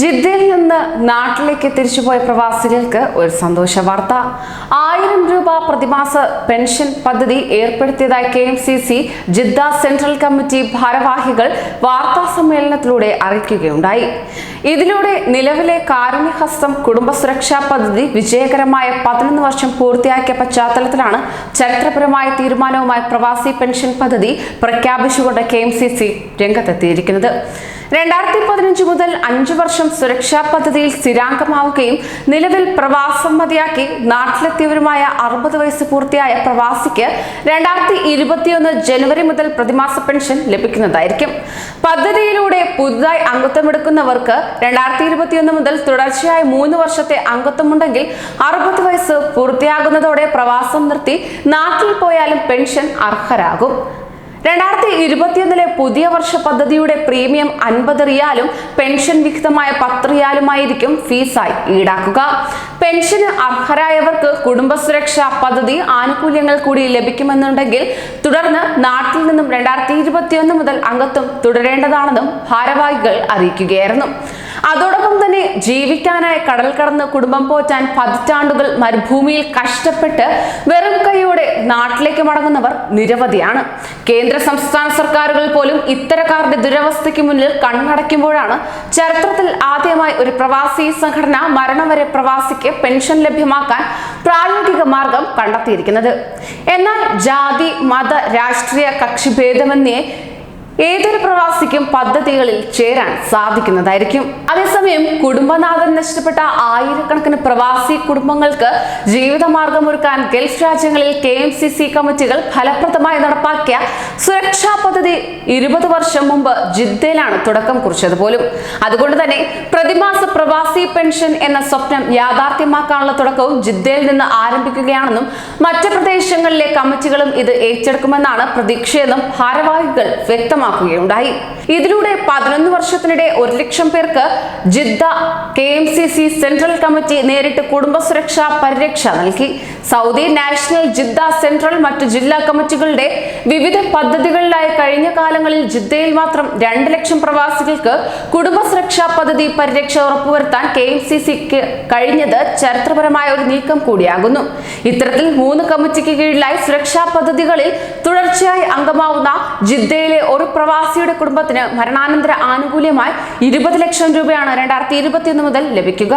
ജിദ്ദയിൽ നിന്ന് നാട്ടിലേക്ക് തിരിച്ചുപോയ പ്രവാസികൾക്ക് ഒരു സന്തോഷ വാർത്ത. ആയിരം രൂപ പ്രതിമാസ പെൻഷൻ പദ്ധതി ഏർപ്പെടുത്തിയതായി K M C C Jeddah central committee ഭാരവാഹികൾ വാർത്താ സമ്മേളനത്തിലൂടെ അറിയിക്കുകയുണ്ടായി. ഇതിലൂടെ നിലവിലെ കാരുണ്യഹസ്തം കുടുംബ സുരക്ഷാ പദ്ധതി വിജയകരമായ പതിനൊന്ന് വർഷം പൂർത്തിയാക്കിയ പശ്ചാത്തലത്തിലാണ് ചരിത്രപരമായ തീരുമാനവുമായി പ്രവാസി പെൻഷൻ പദ്ധതി പ്രഖ്യാപിച്ചുകൊണ്ട് കെ എം സി സി രംഗത്തെത്തിയിരിക്കുന്നത്. രണ്ടായിരത്തി പതിനഞ്ച് മുതൽ അഞ്ചു വർഷം സുരക്ഷാ പദ്ധതിയിൽ സ്ഥിരാംഗമാവുകയും നിലവിൽ പ്രവാസം മതിയാക്കി നാട്ടിലെത്തിയവരുമായ അറുപത് വയസ്സ് പൂർത്തിയായ പ്രവാസിക്ക് രണ്ടായിരത്തി ഇരുപത്തിയൊന്ന് ജനുവരി മുതൽ പ്രതിമാസ പെൻഷൻ ലഭിക്കുന്നതായിരിക്കും. പദ്ധതിയിലൂടെ പുതുതായി അംഗത്വമെടുക്കുന്നവർക്ക് രണ്ടായിരത്തി ഇരുപത്തിയൊന്ന് മുതൽ തുടർച്ചയായി മൂന്ന് വർഷത്തെ അംഗത്വമുണ്ടെങ്കിൽ അറുപത് വയസ്സ് പൂർത്തിയാകുന്നതോടെ പ്രവാസം നിർത്തി നാട്ടിൽ പോയാലും പെൻഷൻ അർഹരാകും. രണ്ടായിരത്തി ഇരുപത്തിയൊന്നിലെ പുതിയ വർഷ പദ്ധതിയുടെ പ്രീമിയം അൻപത് റിയാലും പെൻഷൻ വിഹിതമായ പത്ത് റിയാലുമായിരിക്കും ഫീസായി ഈടാക്കുക. പെൻഷന് അർഹരായവർക്ക് കുടുംബസുരക്ഷാ പദ്ധതി ആനുകൂല്യങ്ങൾ കൂടി ലഭിക്കുമെന്നുണ്ടെങ്കിൽ തുടർന്ന് നാട്ടിൽ നിന്നും രണ്ടായിരത്തി ഇരുപത്തിയൊന്ന് മുതൽ അംഗത്വം തുടരേണ്ടതാണെന്നും ഭാരവാഹികൾ അറിയിക്കുകയായിരുന്നു. അതോടൊപ്പം തന്നെ ജീവിക്കാനായി കടൽ കടന്ന് കുടുംബം പോറ്റാൻ പതിറ്റാണ്ടുകൾ മരുഭൂമിയിൽ കഷ്ടപ്പെട്ട് വെറും കൈയോടെ നാട്ടിലേക്ക് മടങ്ങുന്നവർ നിരവധിയാണ്. കേന്ദ്ര സംസ്ഥാന സർക്കാരുകൾ പോലും ഇത്തരക്കാരുടെ ദുരവസ്ഥയ്ക്ക് മുന്നിൽ കണ്ണടയ്ക്കുമ്പോഴാണ് ചരിത്രത്തിൽ ആദ്യമായി ഒരു പ്രവാസി സംഘടന മരണം വരെ പ്രവാസിക്ക് പെൻഷൻ ലഭ്യമാക്കാൻ പ്രായോഗിക മാർഗം കണ്ടെത്തിയിരിക്കുന്നത്. എന്നാൽ ജാതി മത രാഷ്ട്രീയ കക്ഷി ഭേദമന്യേ ഏതൊരു പ്രവാസിക്കും പദ്ധതികളിൽ ചേരാൻ സാധിക്കുന്നതായിരിക്കും. അതേസമയം കുടുംബനാഥൻ നഷ്ടപ്പെട്ട ആയിരക്കണക്കിന് പ്രവാസി കുടുംബങ്ങൾക്ക് ജീവിതമാർഗം ഒരുക്കാൻ ഗൾഫ് രാജ്യങ്ങളിൽ കെ എം സി സി കമ്മിറ്റികൾ ഫലപ്രദമായി നടപ്പാക്കിയ സുരക്ഷാ പദ്ധതി ഇരുപത് വർഷം മുമ്പ് ജിദ്ദയിലാണ് തുടക്കം കുറിച്ചത് പോലും. അതുകൊണ്ട് തന്നെ പ്രതിമാസ പ്രവാസി പെൻഷൻ എന്ന സ്വപ്നം യാഥാർത്ഥ്യമാക്കാനുള്ള തുടക്കവും ജിദ്ദയിൽ നിന്ന് ആരംഭിക്കുകയാണെന്നും മറ്റ് പ്രദേശങ്ങളിലെ കമ്മിറ്റികളും ഇത് ഏറ്റെടുക്കുമെന്നാണ് പ്രതീക്ഷയെന്നും ഭാരവാഹികൾ വ്യക്തമാക്കുകയുണ്ടായി ഇതിലൂടെ പതിനൊന്ന് വർഷത്തിനിടെ ഒരു ലക്ഷം പേർക്ക് Jeddah K M C C central committee നേരിട്ട് കുടുംബ സുരക്ഷാ പരിരക്ഷ നൽകി. സൗദി നാഷണൽ ജിദ്ദ സെൻട്രൽ മറ്റു ജില്ലാ കമ്മിറ്റികളുടെ വിവിധ പദ്ധതികളിലായി കഴിഞ്ഞ കാലങ്ങളിൽ ജിദ്ദയിൽ മാത്രം രണ്ട് ലക്ഷം പ്രവാസികൾക്ക് കുടുംബ സുരക്ഷാ പദ്ധതി പരിരക്ഷ ഉറപ്പുവരുത്താൻ കെ എം സി സിക്ക് കഴിഞ്ഞത് ചരിത്രപരമായ ഒരു നീക്കം കൂടിയാകുന്നു. ഇത്തരത്തിൽ മൂന്ന് കമ്മിറ്റിക്ക് കീഴിലായി സുരക്ഷാ പദ്ധതികളിൽ തുടർച്ചയായി അംഗമാവുന്ന ജിദ്ദയിലെ ഒരു പ്രവാസിയുടെ കുടുംബത്തിന് മരണാനന്തര ആനുകൂല്യമായി ഇരുപത് ലക്ഷം രൂപയാണ് രണ്ടായിരത്തി ഇരുപത്തിയൊന്ന് മുതൽ ലഭിക്കുക.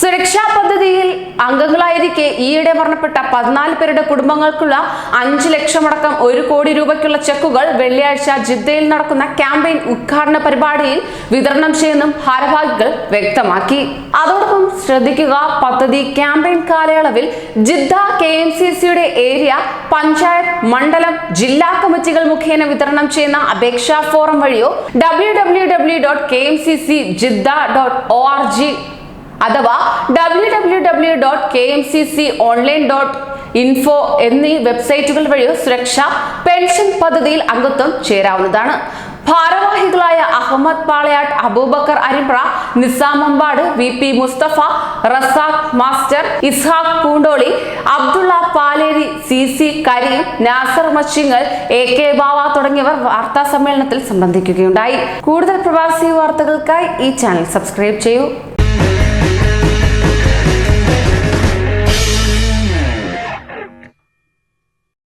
സുരക്ഷാ പദ്ധതിയിൽ അംഗങ്ങളായിരിക്കെ ഈയിടെ മരണപ്പെട്ട പതിനാല് പേരുടെ കുടുംബങ്ങൾക്കുള്ള അഞ്ച് ലക്ഷമടക്കം ഒരു കോടി രൂപയ്ക്കുള്ള ചെക്കുകൾ വെള്ളിയാഴ്ച ജിദ്ദയിൽ നടക്കുന്ന ക്യാമ്പയിൻ ഉദ്ഘാടന പരിപാടിയിൽ വിതരണം ചെയ്യുമെന്നും ഭാരവാഹികൾ വ്യക്തമാക്കി. അതോടൊപ്പം ശ്രദ്ധിക്കുക പദ്ധതി ക്യാമ്പയിൻ കാലയളവിൽ ജിദ്ദ കെ എം സി സിയുടെ ഏരിയ പഞ്ചായത്ത് മണ്ഡലം ജില്ലാ കമ്മിറ്റികൾ മുഖേന വിതരണം ചെയ്യുന്ന അപേക്ഷാ ഫോറം വഴിയോ W W W dot K M C C Jeddah dot O R G അഥവാ W W W dot K M C C online dot info എന്നീ വെബ്സൈറ്റുകൾ വഴിയോ സുരക്ഷ പെൻഷൻ പദ്ധതിയിൽ അംഗത്വം ചേരാവുന്നതാണ്. ഭാരവാഹികളായ Ahammed Palayatt Aboobacker Arimbra Nisamampad V P Musthafa Razak master Ishaq Poondoli Abdulla Paleri C C Kareem Nasar Machingal A K Bava തുടങ്ങിയവർ വാർത്താ സമ്മേളനത്തിൽ സംബന്ധിക്കുകയുണ്ടായി. കൂടുതൽ പ്രവാസി വാർത്തകൾക്കായി ഈ ചാനൽ സബ്സ്ക്രൈബ് ചെയ്യൂ.